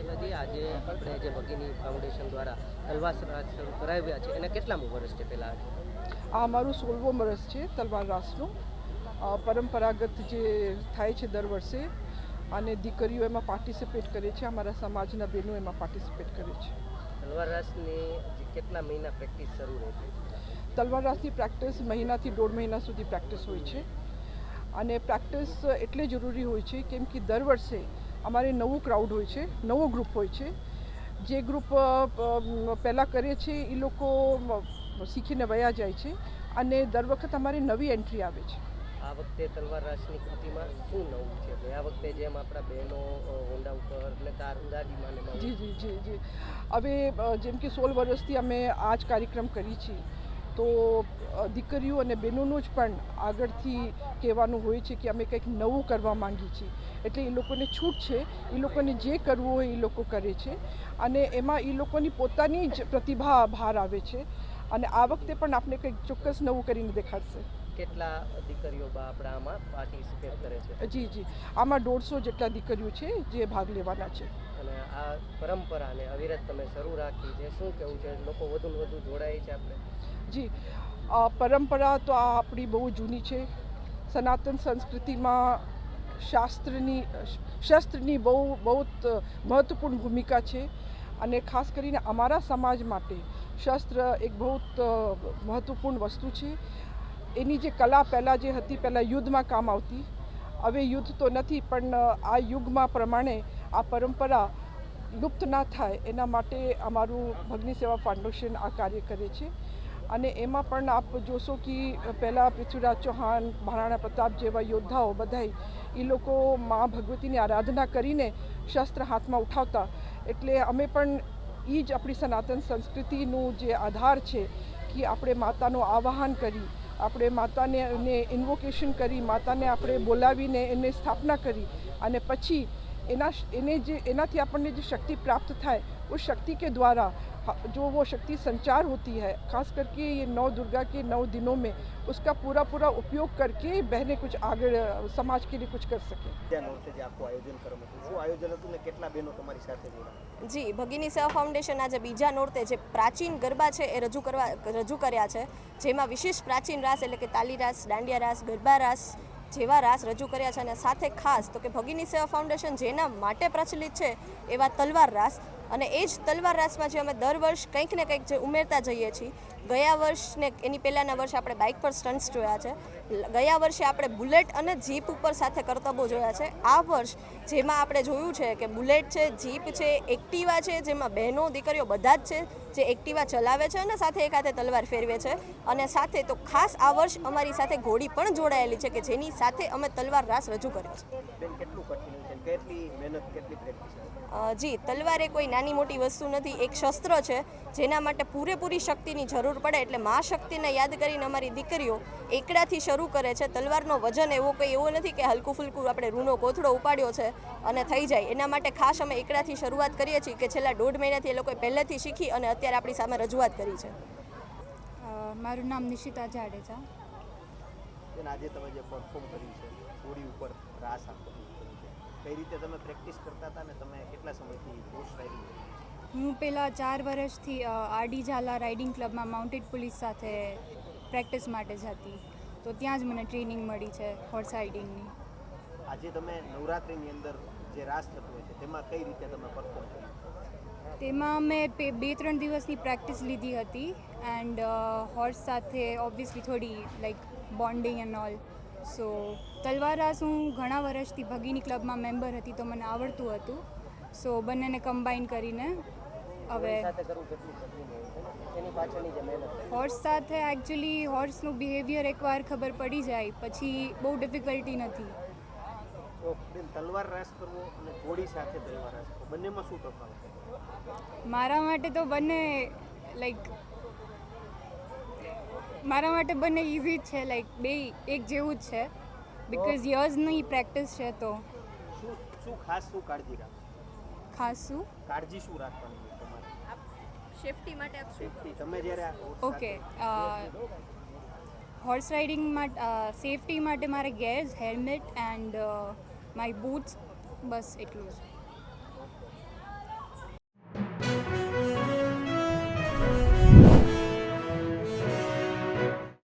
શૈલાજી આજે આપણે જે ભગીની ફાઉન્ડેશન દ્વારા તલવાર રાસ શરૂ કરાવ્યા છે. એના કેટલામું વર્ષ છે પહેલાં આ અમારું સોળમો વર્ષ છે તલવાર રાસનું. પરંપરાગત જે થાય છે દર વર્ષે અને દીકરીઓ એમાં પાર્ટિસિપેટ કરે છે અમારા સમાજના બહેનો એમાં પાર્ટિસિપેટ કરે છે. તલવાર રાસની કેટલા મહિના પ્રેક્ટિસ શરૂ રહેતી તલવાર રાસની પ્રેક્ટિસ મહિનાથી દોઢ મહિના સુધી પ્રેક્ટિસ હોય છે. અને પ્રેક્ટિસ એટલે જરૂરી હોય છે કેમ કે દર વર્ષે અમારે નવું ક્રાઉડ હોય છે નવો ગ્રુપ હોય છે. જે ગ્રુપ પહેલાં કરે છે એ લોકો શીખીને વયા જાય છે અને દર વખત અમારી નવી એન્ટ્રી આવે છે. આ વખતે તલવાર રાસની કૃતિમાં શું નવું છે? ગયા વખતે જેમ આપણા બહેનો હોન્ડા ઉપર એટલે કાર ગાડીમાં જી જી જી જી. હવે જેમ કે સોળ વર્ષથી અમે આ જ કાર્યક્રમ કરી છીએ. તો દીકરીઓ અને બહેનોનું જ પણ આગળથી કહેવાનું હોય છે કે અમે કંઈક નવું કરવા માંગીએ છીએ. એટલે એ લોકોને છૂટ છે. એ લોકોને જે કરવું હોય એ લોકો કરે છે. અને એમાં એ લોકોની પોતાની જ પ્રતિભા બહાર આવે છે. અને આ વખતે પણ આપણે કંઈક ચોક્કસ નવું કરીને દેખાડશે. કેટલા દીકરીઓ બા આપણા આમાં પાર્ટિસિપેટ કરે છે? જી જી. આમાં દોઢસો જેટલા દીકરીઓ છે જે ભાગ લેવાના છે. અને આ પરંપરાને અવિરત તમે શરૂ રાખી છે. શું કેવું છે? લોકો વધુ ને વધુ જોડાય છે આપણે? જી. આ પરંપરા તો આ આપણી બહુ જૂની છે. સનાતન સંસ્કૃતિમાં શાસ્ત્રની શસ્ત્રની બહુ બહુ મહત્વપૂર્ણ ભૂમિકા છે. અને ખાસ કરીને અમારા સમાજ માટે શસ્ત્ર એક બહુ મહત્વપૂર્ણ વસ્તુ છે. એની જે કલા પહેલાં જે હતી, પહેલાં યુદ્ધમાં કામ આવતી. હવે યુદ્ધ તો નથી, પણ આ યુગમાં પ્રમાણે આ પરંપરા લુપ્ત ના થાય, એના માટે અમારું ભગની સેવા ફાઉન્ડેશન આ કાર્ય કરે છે. અને એમાં પણ આપ જોશો કે પહેલાં પૃથ્વીરાજ ચૌહાણ, મહારાણા પ્રતાપ જેવા યોદ્ધાઓ બધાય એ લોકો મા ભગવતીની આરાધના કરીને શસ્ત્ર હાથમાં ઉઠાવતા. એટલે અમે પણ એ જ આપણી સનાતન સંસ્કૃતિનું જે આધાર છે કે આપણે માતાનું આવાહન કરી આપણે માતાને ઇન્વોકેશન કરી માતાને આપણે બોલાવીને એને સ્થાપના કરી અને પછી इना इन्हें अपन ने जो शक्ति प्राप्त था उस शक्ति के द्वारा जो वो शक्ति संचार होती है खास करके ये नौ दुर्गा के नौ दिनों में उसका पूरा पूरा उपयोग करके बहने कुछ आगे समाज के लिए कुछ कर सके। जी भगिनी सेवा फाउंडेशन आज बीजा नोरते प्राचीन गरबा है रजू करवा रजू कर विशेष प्राचीन रास एट के ताली रास दांडिया रास गरबा रास જેવા રાસ રજૂ કર્યા છે અને સાથે ખાસ તો કે ભગીની સેવા ફાઉન્ડેશન જેના માટે પ્રચલિત છે એવા તલવાર રાસ અને એ જ તલવાર રાસમાં જે અમે દર વર્ષ કંઈક ને કંઈક જે ઉમેરતા જઈએ છીએ ગયા વર્ષને એની પહેલાંના વર્ષે આપણે બાઇક પર સ્ટન્ટ્સ જોયા છે. ગયા વર્ષે આપણે બુલેટ અને જીપ ઉપર સાથે કરતબો જોયા છે. આ વર્ષ જેમાં આપણે જોયું છે કે બુલેટ છે જીપ છે એક્ટિવા છે જેમાં બહેનો દીકરીઓ બધા જ છે જે એક્ટિવા ચલાવે છે અને સાથે એક હાથે તલવાર ફેરવે છે. અને સાથે તો ખાસ આ વર્ષ અમારી સાથે ઘોડી પણ જોડાયેલી છે કે જેની સાથે અમે તલવાર રાસ રજૂ કર્યો છે. જી તલવાર એ કોઈ નાની મોટી વસ્તુ નથી એક શસ્ત્ર છે જેના માટે પૂરેપૂરી શક્તિની જરૂર પડે એટલે મા શક્તિને યાદ કરીને અમારી દીકરીઓ એકડાથી શરૂ કરે છે. તલવારનો વજન એવો કંઈ એવો નથી કે હલકું ફૂલકું આપણે રૂનો કોથળો ઉપાડ્યો છે અને થઈ જાય. એના માટે ખાસ અમે એકડાથી શરૂઆત કરીએ છીએ કે છેલ્લા દોઢ મહિનાથી એ લોકોએ પહેલેથી શીખી અને અત્યારે આપણી સામે રજૂઆત કરી છે. મારું નામ નિશિતા જાડેજા. આજે તમે જે પરફોર્મ કર્યું છે ઉપર રાસ છે કઈ રીતે તમે પ્રેક્ટિસ કરતા હતા ને તમે કેટલા સમયથી હોર્સ રાઇડિંગ હું પહેલાં ચાર વર્ષથી આરડી ઝાલા રાઇડિંગ ક્લબમાં માઉન્ટેડ પોલીસ સાથે પ્રેક્ટિસ માટે જતી. તો ત્યાં જ મને ટ્રેનિંગ મળી છે હોર્સ રાઇડિંગની આજે તમે નવરાત્રિની અંદર જે રાસ થતો હોય છે તેમાં કઈ રીતે તમે પરફોર્મ કર્યું? તેમાં મેં બે ત્રણ દિવસની પ્રેક્ટિસ લીધી હતી. એન્ડ હોર્સ સાથે ઓબ્વિયસલી થોડી like bonding and all so તલવારાસ હું ઘણા વર્ષથી ભગીની ક્લબમાં મેમ્બર હતી તો મને આવડતું હતું. સો બંનેને કમ્બાઈન કરીને હવે સાથે કરવું કેટલું કઠિન હોય છે ને? એની પાછળની જે મહેનત છે. હોર્સ સાથે એકચ્યુઅલી હોર્સનું બિહેવિયર એકવાર ખબર પડી જાય પછી બહુ ડિફિકલ્ટી નથી. તલવાર રાસ કરવો અને ઘોડી સાથે તલવાર રાસ બંનેમાં શું તફાવત મારા માટે તો બંને લાઈક મારા માટે બંને ઇઝી જ છે લાઈક બે એક જેવું જ છે. બિકોઝ યર્સની પ્રેક્ટિસ છે તો. શું શું ખાસ શું કાળજી રાખો ખાસ શું? કાળજી શું રાખવાની તમારે? સેફટી માટે સેફટી તમે જ્યારે ઓકે હોર્સ રાઇડિંગમાં સેફટી માટે મારે gears helmet and my boots બસ એટલું જ.